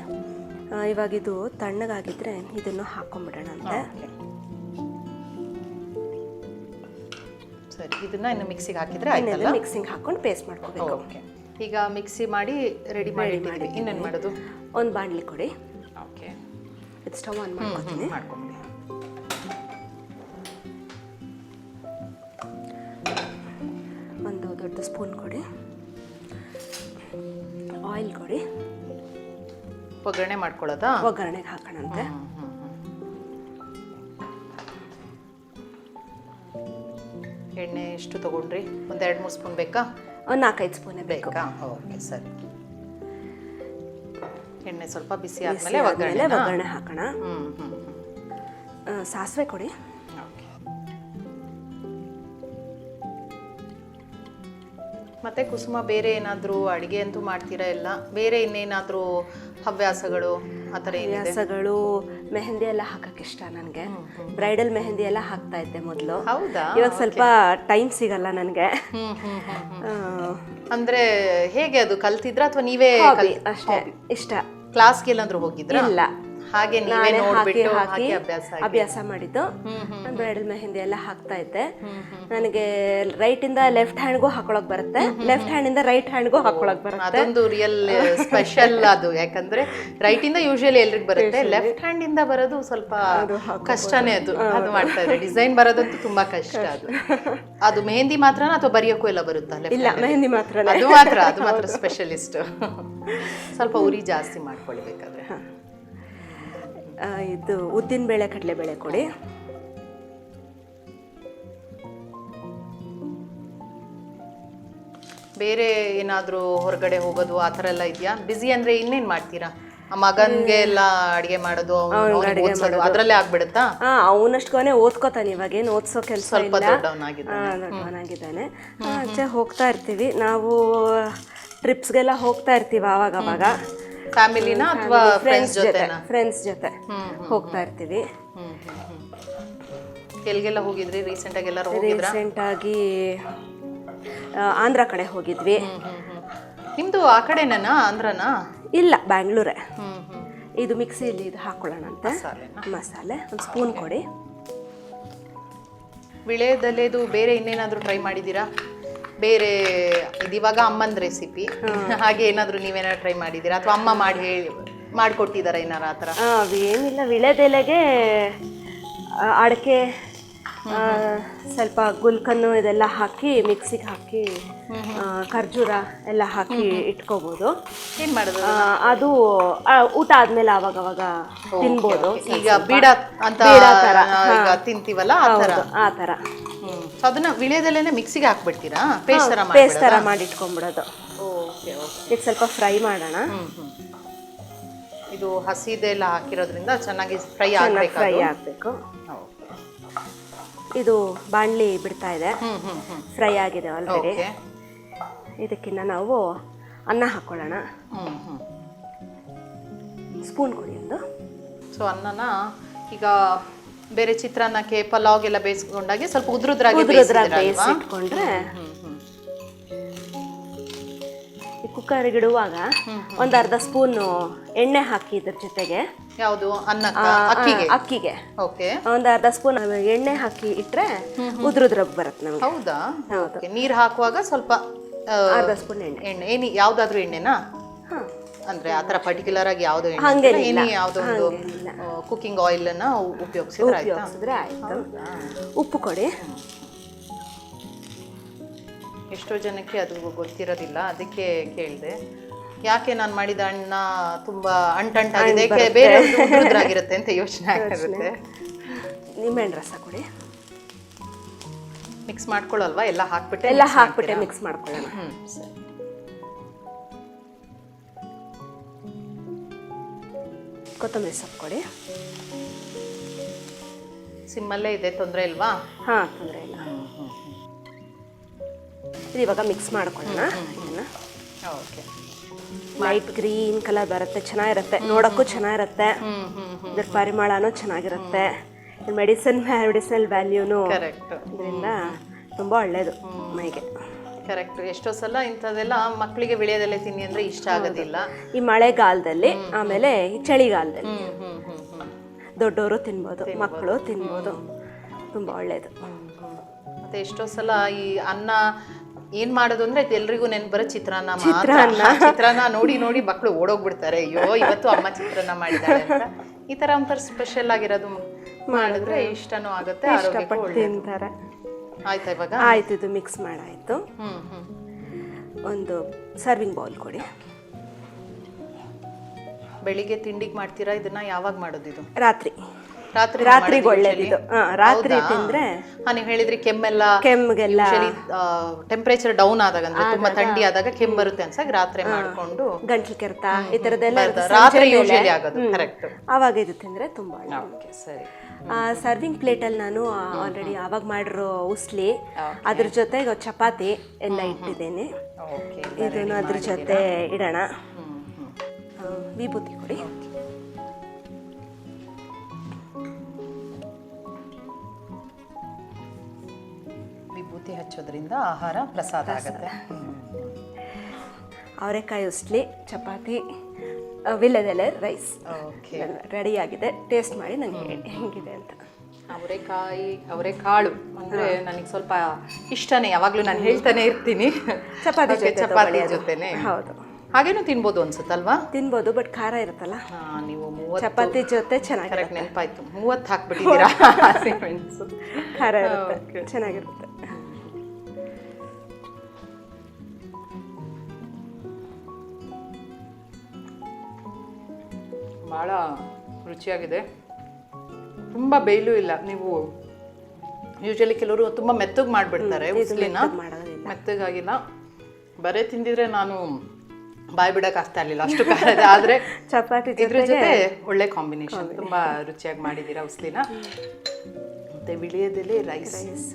ಇವಾಗ ಇದು ತಣ್ಣಗಾಗಿದ್ರೆ ಇದನ್ನು ಹಾಕೊಂಡ್ಬಿಡೋಣ ಅಂತ. ಸರಿ ಇದನ್ನ ಇನ್ನು ಮಿಕ್ಸಿಗೆ ಹಾಕಿದ್ರೆ ಆಯ್ತಲ್ಲ? ಮಿಕ್ಸಿಂಗ್ ಹಾಕೊಂಡು ಪೇಸ್ಟ್ ಮಾಡ್ಕೋಬೇಕು. ಓಕೆ. ಈಗ ಮಿಕ್ಸಿ ಮಾಡಿ ರೆಡಿ ಮಾಡಿ ಇನ್ನೇನು ಮಾಡೋದು? ಒಂದು ಬಾಣಲಿ ಕೊಡಿ. ಓಕೆ. ಇದು ಸ್ಟವ್ ಆನ್ ಮಾಡ್ಕೊತೀನಿ. ಮಾಡ್ಕೊಂಬಿಡಿ ಒಗ್ಗರಣೆ ಮಾಡ್ಕೊಳ್ಳೋದಾ? ಒಗ್ಗರಣೆಗೆ ಹಾಕೋಣಂತೆ. ಎಣ್ಣೆ ಎಷ್ಟು ತಗೊಂಡ್ರಿ? ಒಂದೆರಡು ಎರಡು ಮೂರು ಸ್ಪೂನ್ ಬೇಕಾ? ಒಂದು ನಾಲ್ಕೈದು ಸ್ಪೂನ್ ಬೇಕಾ. ಓಕೆ ಸರಿ. ಎಣ್ಣೆ ಸ್ವಲ್ಪ ಬಿಸಿ ಆದಮೇಲೆ ಒಗ್ಗರಣೆ ಒಗ್ಗರಣೆ ಹಾಕೋಣ. ಸಾಸಿವೆ ಕೊಡಿ. ಓಕೆ. ಮತ್ತೆ ಕುಸುಮ ಬೇರೆ ಏನಾದರೂ ಅಡುಗೆ ಅಂತೂ ಮಾಡ್ತೀರಾ ಎಲ್ಲ ಬೇರೆ ಇನ್ನೇನಾದರೂ ಹವ್ಯಾಸಗಳು ಆ ಥರ ಏನಿದೆ? ವ್ಯಾಸಗಳು ಮೆಹಂದಿ ಎಲ್ಲ ಹಾಕಕ್ಕೆ ಇಷ್ಟ ನನಗೆ. ಬ್ರೈಡಲ್ ಮೆಹಂದಿ ಎಲ್ಲ ಹಾಕ್ತಾ ಇದ್ದೆ ಮೊದಲು. ಹೌದಾ? ಇವಾಗ ಸ್ವಲ್ಪ ಟೈಮ್ ಸಿಗಲ್ಲ ನನಗೆ. ಅಂದ್ರೆ ಹೇಗೆ ಅದು ಕಲ್ತಿದ್ರ ಅಥವಾ ನೀವೇ ಅಷ್ಟೇ ಇಷ್ಟ. ಕ್ಲಾಸ್ಗೆ ಎಲ್ಲಾದ್ರೂ ಹೋಗಿದ್ರಾ? ಇಲ್ಲ. ಹಾಗೆ ನಾನೇ ಹಾಕಿ ಹಾಕಿ ಅಭ್ಯಾಸ ಮಾಡಿದ್ದು. ಬ್ರೈಡಲ್ ಮೆಹಂದಿ ಎಲ್ಲ ಹಾಕ್ತಾ ಇದ್ದೆ. ನನಗೆ ರೈಟ್ ಇಂದ ಲೆಫ್ಟ್ ಹ್ಯಾಂಡ್ಗೂ ಹಾಕೊಳಕ್ ಬರುತ್ತೆ. ಲೆಫ್ಟ್ ಹ್ಯಾಂಡ್ ಇಂದ ರೈಟ್ ಹ್ಯಾಂಡ್ಗೂ ಹಾಕೊಳಕ್ ಬರುತ್ತೆ. ಅದೊಂದು ರಿಯಲ್ ಸ್ಪೆಷಲ್ ಅದು. ಯಾಕಂದ್ರೆ ರೈಟ್ ಇಂದ ಯೂಶಲಿ ಎಲ್ರಿಗೂ ಬರುತ್ತೆ. ಲೆಫ್ಟ್ ಹ್ಯಾಂಡ್ ಇಂದ ಬರೋದು ಸ್ವಲ್ಪ ಕಷ್ಟನೇ ಅದು. ಅದು ಮಾಡ್ತಾ ಇದೆ ಡಿಸೈನ್ ಬರೋದಂತೂ ತುಂಬಾ ಕಷ್ಟ ಅದು. ಅದು ಮೆಹಂದಿ ಮಾತ್ರನಾ ಅಥವಾ ಬರೆಯೋಕ್ಕೂ ಎಲ್ಲ ಬರುತ್ತಾ ಇಲ್ಲ? ಮೆಹಂದಿ ಮಾತ್ರ ಅದು ಮಾತ್ರ ಅದು ಮಾತ್ರ ಸ್ಪೆಷಲಿಸ್ಟ್ ಸ್ವಲ್ಪ ಉರಿ ಜಾಸ್ತಿ ಮಾಡ್ಕೊಳ್ಬೇಕಾದ್ರೆ. ಇದು ಉದ್ದಿನ ಬೇಳೆ ಕಡಲೆಬೇಳೆ ಕೊಡಿ. ಬೇರೆ ಏನಾದರೂ ಹೊರಗಡೆ ಹೋಗೋದು ಆ ಥರ ಎಲ್ಲ ಇದೆಯಾ? ಬಿಸಿ ಅಂದ್ರೆ ಇನ್ನೇನ್ ಮಾಡ್ತೀರಾ? ಮಗನ್ಗೆ ಎಲ್ಲ ಅಡಿಗೆ ಮಾಡೋದು ಅವ್ನಿಗೆ ಅದರಲ್ಲೇ ಆಗ್ಬಿಡುತ್ತಾ? ಹಾ ಅವನಷ್ಟುಗಾನೆ ಓದ್ಕೋತಾನೆ ಇವಾಗ ಏನು ಓದ್ಸೋ ಕೆಲಸ ಸ್ವಲ್ಪ ದೊಡ್ಡವನಾಗಿದ್ದಾನೆ. ಆಚೆ ಹೋಗ್ತಾ ಇರ್ತೀವಿ. ನಾವು ಟ್ರಿಪ್ಸ್ಗೆಲ್ಲ ಹೋಗ್ತಾ ಇರ್ತೀವಿ ಅವಾಗ ಅವಾಗ ಫ್ಯಾಮಿಲಿನ ಅಥವಾ ಫ್ರೆಂಡ್ಸ್ ಜೊತೆ ಫ್ರೆಂಡ್ಸ್ ಜೊತೆ. ಹೋಗ್ತಾ ಇರ್ತೀವಿ. ಎಲ್ಲಿಗೆಲ್ಲ ಹೋಗಿದ್ರಿ? ರೀಸೆಂಟ್ ಆಗಿ ಎಲ್ಲರೂ ಹೋಗಿದ್ರಾ? ರೀಸೆಂಟಾಗಿ ಆಂಧ್ರ ಕಡೆ ಹೋಗಿದ್ವಿ. ನಿಮ್ದು ಆ ಕಡೆನೇನಾ ಆಂಧ್ರನಾ? ಇಲ್ಲ ಬ್ಯಾಂಗ್ಳೂರೇ. ಇದು ಮಿಕ್ಸಿಯಲ್ಲಿ ಇದು ಹಾಕೊಳ್ಳೋಣ ಅಂತ? ಮಸಾಲೆ ಒಂದು ಸ್ಪೂನ್ ಕೊಡಿ. ವಿಳೆದಲ್ಲೇದು ಬೇರೆ ಇನ್ನೇನಾದರೂ ಟ್ರೈ ಮಾಡಿದ್ದೀರಾ? ಬೇರೆ ಇದಿವಾಗ ಅಮ್ಮನ ರೆಸಿಪಿ ಹಾಗೆ ಏನಾದ್ರೂ ನೀವೇನಾದ್ರು ಟ್ರೈ ಮಾಡಿದ್ದೀರಾ? ಅಥವಾ ಅಮ್ಮ ಮಾಡಿ ಹೇಳಿ ಮಾಡಿಕೊಟ್ಟಿದ್ದಾರಾ ಏನಾರ ಆ ಥರ ಏನಿಲ್ಲ ವಿಳೆದೆಲೆಗೆ ಅಡಕೆ ಸ್ವಲ್ಪ ಗುಲ್ಕನ್ನು ಇದೆಲ್ಲ ಹಾಕಿ ಮಿಕ್ಸಿಗೆ ಹಾಕಿ ಖರ್ಜೂರ ಎಲ್ಲ ಹಾಕಿ ಇಟ್ಕೋಬೋದು. ಏನು ಮಾಡೋದು ಅದು ಊಟ ಆದ್ಮೇಲೆ ಆವಾಗ ಅವಾಗ ತಿನ್ಬೋದು. ಈಗ ಬೀಡ ಅಂತ ಈಗ ತಿಂತೀವಲ್ಲ ಆ ಥರ ಆ ಥರ ಹ್ಮ್ ಸೊ ಅದನ್ನ ವಿಳೆದೆಲೆನೆ ಮಿಕ್ಸಿಗೆ ಹಾಕ್ಬಿಡ್ತೀರಾ? ಪೇಸ್ಟ್ ಥರ ಪೇಸ್ಟ್ ಥರ ಮಾಡಿ ಇಟ್ಕೊಂಡ್ಬಿಡೋದು ಓಕೆ ಓಕೆ ಈಗ ಸ್ವಲ್ಪ ಫ್ರೈ ಮಾಡೋಣ. ಇದು ಹಸಿದೆಲ್ಲ ಹಾಕಿರೋದ್ರಿಂದ ಚೆನ್ನಾಗಿ ಫ್ರೈ ಆಗಬೇಕು ಫ್ರೈ ಆಗಬೇಕು. ಇದು ಬಾಣಲಿ ಬಿಡ್ತಾ ಇದೆ. ಫ್ರೈ ಆಗಿದೆ ಆಲ್ರೆಡಿ ಇದಕ್ಕಿಂತ ನಾವು ಅನ್ನ ಹಾಕೊಳ್ಳೋಣ. ಸ್ಪೂನ್ ಕೊಡಿ ಒಂದು. ಸೊ ಅನ್ನನ ಈಗ ಬೇರೆ ಚಿತ್ರಾನ್ನಕ್ಕೆ ಪಲಾವ್ಗೆಲ್ಲ ಬೇಯಿಸ್ಕೊಂಡಾಗೆ ಸ್ವಲ್ಪ ಉದ್ರುದ್ರಾಗಿ ಕುಕ್ಕರ್ ಬೇಯಿಸಿದ್ದೀರಾ ಅಲ್ವಾ? ಬೇಯಿಸಿಟ್ಕೊಂಡ್ರೆ ಈ ಕುಕ್ಕರ್ಗೆ ಇಡುವಾಗ ಒಂದು ಅರ್ಧ ಸ್ಪೂನ್ ಎಣ್ಣೆ ಹಾಕಿ ಇದ್ರ ಜೊತೆಗೆ. ಯಾವುದು? ಅನ್ನಕ್ಕ? ಆ, ಅಕ್ಕಿಗೆ? ಅಕ್ಕಿಗೆ. ಓಕೆ. ಒಂದು ಅರ್ಧ ಸ್ಪೂನ್ ಎಣ್ಣೆ ಹಾಕಿ ಇಟ್ರೆ ಉದ್ರುದ್ರಾಗಿ ಬರುತ್ತೆ ನಮಗೆ. ಹೌದಾ? ನೀರ್ ಓಕೆ ನೀರು ಹಾಕುವಾಗ ಸ್ವಲ್ಪ ಆ, ಅರ್ಧ ಸ್ಪೂನ್ ಎಣ್ಣೆ. ಎಣ್ಣೆ. ಏನಿ ಯಾವ್ದಾದ್ರು ಎಣ್ಣೆನಾ? ಅಂದ್ರೆ ಆ ಥರ ಪರ್ಟಿಕ್ಯುಲರ್ ಆಗಿ ಯಾವ್ದು ಎಣ್ಣೆ ಒಂದು ಹಂಗೇನಿಲ್ಲ. ಕುಕಿಂಗ್ ಆಯಿಲ್ ಅನ್ನ ಉಪಯೋಗಿಸಿದ್ರೆ ಆಯ್ತಾ? ಉಪಯೋಗಿಸಿದ್ರೆ ಆಯ್ತು. ಉಪ್ಪು ಕೊಡಿ. ಎಷ್ಟೋ ಜನಕ್ಕೆ ಅದು ಗೊತ್ತಿರೋದಿಲ್ಲ ಅದಕ್ಕೆ ಕೇಳಿದೆ. ಯಾಕೆ ನಾನು ಮಾಡಿದ ಅಣ್ಣ ತುಂಬಾ ಅಂಟಂಟಾಗಿದೆ ಬೇರೆ ಉದ್ರುದ್ರಾಗಿರುತ್ತೆ ಅಂತ ಯೋಚನೆ ಆಗಿರುತ್ತೆ. ನಿಂಬೆಹಣ್ಣು ರಸ ಕೊಡಿ. ಮಿಕ್ಸ್ ಮಾಡ್ಕೊಳ್ಳಲ್ವಾ? ಎಲ್ಲ ಹಾಕ್ಬಿಟ್ಟೆ ಎಲ್ಲ ಹಾಕ್ಬಿಟ್ಟೆ ಮಿಕ್ಸ್ ಮಾಡ್ಕೊಳ್ಳೋಣ. ಹ್ಮ್ ಸರಿ. ಕೊತ್ತಂಬರಿ ಸೊಪ್ಪು ಕೊಡಿ. ಸಿಮ್ಮಲ್ಲೇ ಇದೆ ತೊಂದರೆ ಇಲ್ವಾ? ಹಾಂ ತೊಂದರೆ ಇಲ್ಲ. ಇದು ಇವಾಗ ಮಿಕ್ಸ್ ಮಾಡ್ಕೊಳ್ಳೋಣ. ಇದನ್ನ ಓಕೆ. ವೈಟ್ ಗ್ರೀನ್ ಕಲರ್ ಬರುತ್ತೆ ಚೆನ್ನಾಗಿರುತ್ತೆ. ನೋಡೋಕ್ಕೂ ಚೆನ್ನಾಗಿರುತ್ತೆ. ಇದ್ರ ಪರಿಮಳನೂ ಚೆನ್ನಾಗಿರುತ್ತೆ. ಮೆಡಿಸಿನ್ ಮೆಡಿಸಿನಲ್ ವ್ಯಾಲ್ಯೂನು ಕರೆಕ್ಟ್ ಇದರಿಂದ ತುಂಬ ಒಳ್ಳೆಯದು ಮೈಗೆ. ಕರೆಕ್ಟ್ ಎಷ್ಟೋ ಸಲ ಇಂಥದ್ದೆಲ್ಲ ಮಕ್ಕಳಿಗೆ ಬೆಳೆಯೋದೆಲ್ಲ ತಿನ್ನಿ ಅಂದ್ರೆ ಇಷ್ಟ ಆಗೋದಿಲ್ಲ. ಈ ಮಳೆಗಾಲದಲ್ಲಿ ಆಮೇಲೆ ಈ ಚಳಿಗಾಲದಲ್ಲಿ. ದೊಡ್ಡವರು ತಿನ್ಬೋದು ಮಕ್ಕಳು ತಿನ್ಬೋದು. ತುಂಬ ಒಳ್ಳೇದು. ಮತ್ತೆ ಎಷ್ಟೋ ಸಲ ಈ ಅನ್ನ ಏನ್ ಮಾಡೋದು ಅಂದ್ರೆ ಎಲ್ರಿಗೂ ನೆನ್ ಬರೋ ಚಿತ್ರಾನ್ನ ಮಾತ್ರ. ಚಿತ್ರಾನ್ನ. ನೋಡಿ ನೋಡಿ ಮಕ್ಕಳು ಓಡೋಗ್ಬಿಡ್ತಾರೆ. ಅಯ್ಯೋ ಇವತ್ತು ಅಮ್ಮ ಚಿತ್ರಾನ್ನ ಮಾಡಿದ್ದಾರೆ ಅಂತ. ಈ ತರ ಒಂಥರ ಸ್ಪೆಷಲ್ ಆಗಿರೋದು ಮಾಡಿದ್ರೆ ಇಷ್ಟನೂ ಆಗುತ್ತೆ ತಿಂತಾರೆ. ಆಯ್ತಾ ಇವಾಗ? ಆಯ್ತು ಇದು ಮಿಕ್ಸ್ ಮಾಡಾಯಿತು. ಒಂದು ಸರ್ವಿಂಗ್ ಬೌಲ್ ಕೊಡಿ. ಬೆಳಿಗ್ಗೆ ತಿಂಡಿಗೆ ಮಾಡ್ತೀರಾ? ಇದನ್ನ ಯಾವಾಗ ಮಾಡೋದು ಇದು? ರಾತ್ರಿ. ರಾತ್ರಿಗೆ ಒಳ್ಳೇದಿದು ರಾತ್ರಿ ತಿಂದ್ರೆ ನೀವು ಹೇಳಿದ್ರಿ ಕೆಮ್ಮೆಲ್ಲ ಕೆಮ್ಮಗೆಲ್ಲ ಟೆಂಪರೇಚರ್ ಡೌನ್ ಆದಾಗ ಅಂದ್ರೆ ತುಂಬಾ ಥಂಡಿ ಆದಾಗ ಕೆಮ್ಮು ಬರುತ್ತೆ ಅನ್ಸಾಗ ರಾತ್ರಿ ಮಾಡ್ಕೊಂಡು ಗಂಟ್ಲು ಕೆರೆತ ಈ ತರದೆಲ್ಲ. ರಾತ್ರಿ ಯೂಶಲಿ ಆಗೋದು ಕರೆಕ್ಟ್ ಆವಾಗ ಇದು ತಿಂದ್ರೆ ತುಂಬಾ ಓಕೆ ಸರಿ. ಸರ್ವಿಂಗ್ ಪ್ಲೇಟಲ್ಲಿ ನಾನು ಆಲ್ರೆಡಿ ಆವಾಗ ಮಾಡಿರೋ ಉಸ್ಲಿ ಅದ್ರ ಜೊತೆ ಚಪಾತಿ ಎಲ್ಲ ಇಟ್ಟಿದ್ದೇನೆ. ಓಕೆ ಇದನ್ನು ಅದ್ರ ಜೊತೆ ಇಡೋಣ. ವಿಭೂತಿ ಕೊಡಿ. ವಿಭೂತಿ ಹಚ್ಚೋದ್ರಿಂದ ಆಹಾರ ಪ್ರಸಾದ ಆಗುತ್ತೆ. ಅವರೆಕಾಯಿ ಉಸ್ಲಿ ಚಪಾತಿ ವಿಲ್ಲದೆಲೆ ರೈಸ್ ಓಕೆ ರೆಡಿಯಾಗಿದೆ. ಟೇಸ್ಟ್ ಮಾಡಿ ನನಗೆ ಹೆಂಗಿದೆ ಅಂತ. ಅವರೆಕಾಯಿ ಅವರೆಕಾಳು ಅಂದರೆ ನನಗೆ ಸ್ವಲ್ಪ ಇಷ್ಟನೇ ಯಾವಾಗಲೂ ನಾನು ಹೇಳ್ತಾನೆ ಇರ್ತೀನಿ. ಚಪಾತಿ ಜೊತೆ ಚಪಾತಿ ಜೊತೆನೆ. ಹೌದು. ಹಾಗೇನು ತಿನ್ಬೋದು ಅನ್ಸುತ್ತಲ್ವಾ? ತಿನ್ಬೋದು ಬಟ್ ಖಾರ ಇರುತ್ತಲ್ಲ. ಹಾ, ನೀವು ಮೂವತ್ತು ಚಪಾತಿ ಜೊತೆ ಚೆನ್ನಾಗಿ ನೆನಪಾಯ್ತು. ಮೂವತ್ತು ಹಾಕ್ಬಿಟ್ಟಿದ್ದೀರಾ? ಖಾರ ಇರುತ್ತೆ. ಚೆನ್ನಾಗಿರುತ್ತೆ. ಭಾಳ ರುಚಿಯಾಗಿದೆ. ತುಂಬ ಬೇಯಲೂ ಇಲ್ಲ. ನೀವು ಯೂಶಲಿ ಕೆಲವರು ತುಂಬ ಮೆತ್ತಗೆ ಮಾಡಿಬಿಡ್ತಾರೆ ಉಸ್ಲಿನ. ಮೆತ್ತಗಾಗಿಲ್ಲ. ಬರೇ ತಿಂದಿದ್ರೆ ನಾನು ಬಾಯಿ ಬಿಡಕ್ಕೆ ಆಗ್ತಾ ಇರಲಿಲ್ಲ ಅಷ್ಟು ಆದರೆ ಚಪಾತಿ ಇದ್ರ ಜೊತೆ ಒಳ್ಳೆ ಕಾಂಬಿನೇಷನ್. ತುಂಬ ರುಚಿಯಾಗಿ ಮಾಡಿದ್ದೀರಾ ಉಸ್ಲಿನ. ಮತ್ತೆ ಬಿಳಿಯದಲ್ಲಿ ರೈಸ್. ರೈಸ್.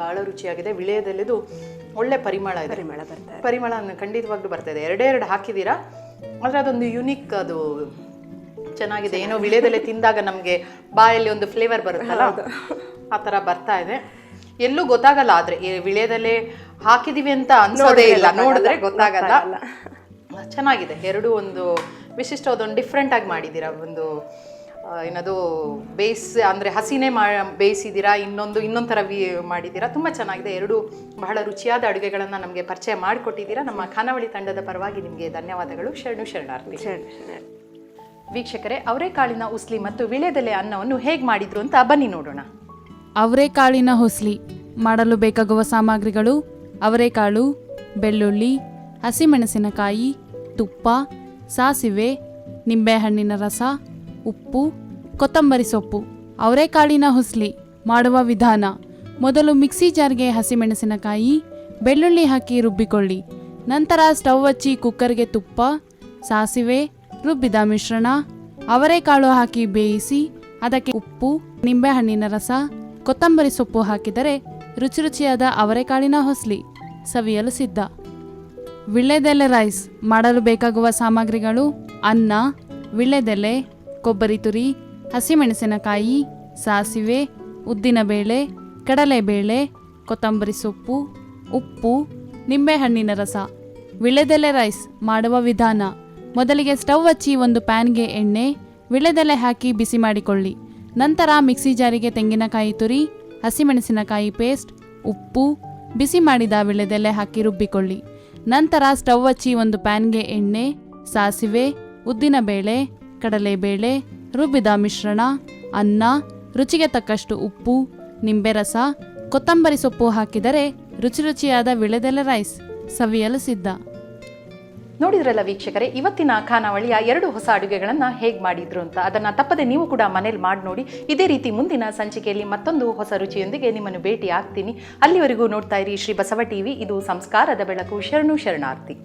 ಬಹಳ ರುಚಿಯಾಗಿದೆ. ವಿಳೆಯದಲ್ಲಿದು ಒಳ್ಳೆ ಪರಿಮಳ ಇದೆ. ಪರಿಮಳ ಬರ್ತದೆ ಪರಿಮಳ ಖಂಡಿತವಾಗ್ಲೂ ಬರ್ತಾ ಇದೆ. ಎರಡು ಹಾಕಿದ್ದೀರಾ ಆದರೆ ಅದೊಂದು ಯುನಿಕ್ ಅದು ಚೆನ್ನಾಗಿದೆ. ಏನೋ ವಿಳೆದೆಲೆ ತಿಂದಾಗ ನಮಗೆ ಬಾಯಲ್ಲಿ ಒಂದು ಫ್ಲೇವರ್ ಬರುತ್ತಲ್ಲ? ಆ ಥರ ಬರ್ತಾ ಇದೆ. ಎಲ್ಲೂ ಗೊತ್ತಾಗಲ್ಲ ಆದ್ರೆ ವಿಳೆದೆಲೆ ಹಾಕಿದೀವಿ ಅಂತ ಅನ್ಸೋದೇ ಇಲ್ಲ. ನೋಡಿದ್ರೆ ಗೊತ್ತಾಗಲ್ಲ. ಚೆನ್ನಾಗಿದೆ. ಎರಡು ಒಂದು ವಿಶಿಷ್ಟವಾದ ಒಂದು ಡಿಫ್ರೆಂಟ್ ಆಗಿ ಮಾಡಿದ್ದೀರಾ ಒಂದು ಏನದು ಬೇಯಿಸ್ ಅಂದರೆ ಹಸಿನೇ ಮಾ ಬೇಯಿಸಿದ್ದೀರಾ ಇನ್ನೊಂದು ಇನ್ನೊಂದು ಥರ ವಿ ಮಾಡಿದ್ದೀರಾ ತುಂಬ ಚೆನ್ನಾಗಿದೆ. ಎರಡು ಬಹಳ ರುಚಿಯಾದ ಅಡುಗೆಗಳನ್ನು ನಮಗೆ ಪರಿಚಯ ಮಾಡಿಕೊಟ್ಟಿದ್ದೀರಾ ನಮ್ಮ ಖಾನಾವಳಿ ತಂಡದ ಪರವಾಗಿ ನಿಮಗೆ ಧನ್ಯವಾದಗಳು. ಶರಣು ಶರಣಾರ್ಥಿ. ಶರಣ ಶರಣ ವೀಕ್ಷಕರೇ ಅವರೆಕಾಳಿನ ಉಸ್ಲಿ ಮತ್ತು ವಿಳೆದೆಲೆ ಅನ್ನವನ್ನು ಹೇಗೆ ಮಾಡಿದ್ರು ಅಂತ ಬನ್ನಿ ನೋಡೋಣ. ಅವರೆಕಾಳಿನ ಹೊಸ್ಲಿ. ಮಾಡಲು ಬೇಕಾಗುವ ಸಾಮಗ್ರಿಗಳು ಅವರೆಕಾಳು ಬೆಳ್ಳುಳ್ಳಿ ಹಸಿಮೆಣಸಿನಕಾಯಿ ತುಪ್ಪ ಸಾಸಿವೆ ನಿಂಬೆಹಣ್ಣಿನ ರಸ ಉಪ್ಪು, ಕೊತ್ತಂಬರಿ ಸೊಪ್ಪು, ಅವರೆಕಾಳಿನ ಹುಸ್ಲಿ ಮಾಡುವ ವಿಧಾನ. ಮೊದಲು ಮಿಕ್ಸಿ ಜಾರ್ಗೆ ಹಸಿಮೆಣಸಿನಕಾಯಿ, ಬೆಳ್ಳುಳ್ಳಿ ಹಾಕಿ ರುಬ್ಬಿಕೊಳ್ಳಿ. ನಂತರ ಸ್ಟವ್ ಹಚ್ಚಿ ಕುಕ್ಕರ್ಗೆ ತುಪ್ಪ, ಸಾಸಿವೆ, ರುಬ್ಬಿದ ಮಿಶ್ರಣ, ಅವರೆಕಾಳು ಹಾಕಿ ಬೇಯಿಸಿ, ಅದಕ್ಕೆ ಉಪ್ಪು ನಿಂಬೆಹಣ್ಣಿನ ರಸ, ಕೊತ್ತಂಬರಿ ಸೊಪ್ಪು ಹಾಕಿದರೆ ರುಚಿ ರುಚಿಯಾದ ಅವರೆಕಾಳಿನ ಹೊಸ್ಲಿ ಸವಿಯಲು ಸಿದ್ಧ. ವಿಳ್ಳೆದೆಲೆ ರೈಸ್ ಮಾಡಲು ಬೇಕಾಗುವ ಸಾಮಗ್ರಿಗಳು ಅನ್ನ, ವಿಳ್ಳೆದೆಲೆ ಕೊಬ್ಬರಿ ತುರಿ, ಹಸಿಮೆಣಸಿನಕಾಯಿ, ಸಾಸಿವೆ ಉದ್ದಿನಬೇಳೆ ಕಡಲೆಬೇಳೆ, ಕೊತ್ತಂಬರಿ ಸೊಪ್ಪು, ಉಪ್ಪು, ನಿಂಬೆಹಣ್ಣಿನ ರಸ. ವಿಳೆದೆಲೆ ರೈಸ್ ಮಾಡುವ ವಿಧಾನ. ಮೊದಲಿಗೆ ಸ್ಟವ್ ಹಚ್ಚಿ ಒಂದು ಪ್ಯಾನ್ಗೆ ಎಣ್ಣೆ, ವಿಳೆದೆಲೆ ಹಾಕಿ ಬಿಸಿ ಮಾಡಿಕೊಳ್ಳಿ. ನಂತರ ಮಿಕ್ಸಿ ಜಾರಿಗೆ ತೆಂಗಿನಕಾಯಿ ತುರಿ, ಹಸಿಮೆಣಸಿನಕಾಯಿ ಪೇಸ್ಟ್, ಉಪ್ಪು, ಬಿಸಿ ಮಾಡಿದ ವಿಳೆದೆಲೆ ಹಾಕಿ ರುಬ್ಬಿಕೊಳ್ಳಿ. ನಂತರ ಸ್ಟವ್ ಹಚ್ಚಿ ಒಂದು ಪ್ಯಾನ್ಗೆ ಎಣ್ಣೆ, ಸಾಸಿವೆ ಉದ್ದಿನಬೇಳೆ ಕಡಲೆಬೇಳೆ ರುಬ್ಬಿದ ಮಿಶ್ರಣ, ಅನ್ನ, ರುಚಿಗೆ ತಕ್ಕಷ್ಟು ಉಪ್ಪು, ನಿಂಬೆ ರಸ, ಕೊತ್ತಂಬರಿ ಸೊಪ್ಪು ಹಾಕಿದರೆ ರುಚಿ ರುಚಿಯಾದ ವಿಳೆದೆಲೆ ರೈಸ್ ಸವಿಯಲು ಸಿದ್ಧ. ನೋಡಿದ್ರಲ್ಲ ವೀಕ್ಷಕರೇ, ಇವತ್ತಿನ ಖಾನಾವಳಿಯ ಎರಡು ಹೊಸ ಅಡುಗೆಗಳನ್ನು ಹೇಗೆ ಮಾಡಿದ್ರು ಅಂತ? ಅದನ್ನು ತಪ್ಪದೆ ನೀವು ಕೂಡ ಮನೇಲಿ ಮಾಡಿ ನೋಡಿ. ಇದೇ ರೀತಿ ಮುಂದಿನ ಸಂಚಿಕೆಯಲ್ಲಿ ಮತ್ತೊಂದು ಹೊಸ ರುಚಿಯೊಂದಿಗೆ ನಿಮ್ಮನ್ನು ಭೇಟಿ ಆಗ್ತೀನಿ ಅಲ್ಲಿವರೆಗೂ ನೋಡ್ತಾ ಇರಿ ಶ್ರೀ ಬಸವ ಟಿವಿ, ಇದು ಸಂಸ್ಕಾರದ ಬೆಳಕು, ಶರಣು ಶರಣಾರ್ಥಿ.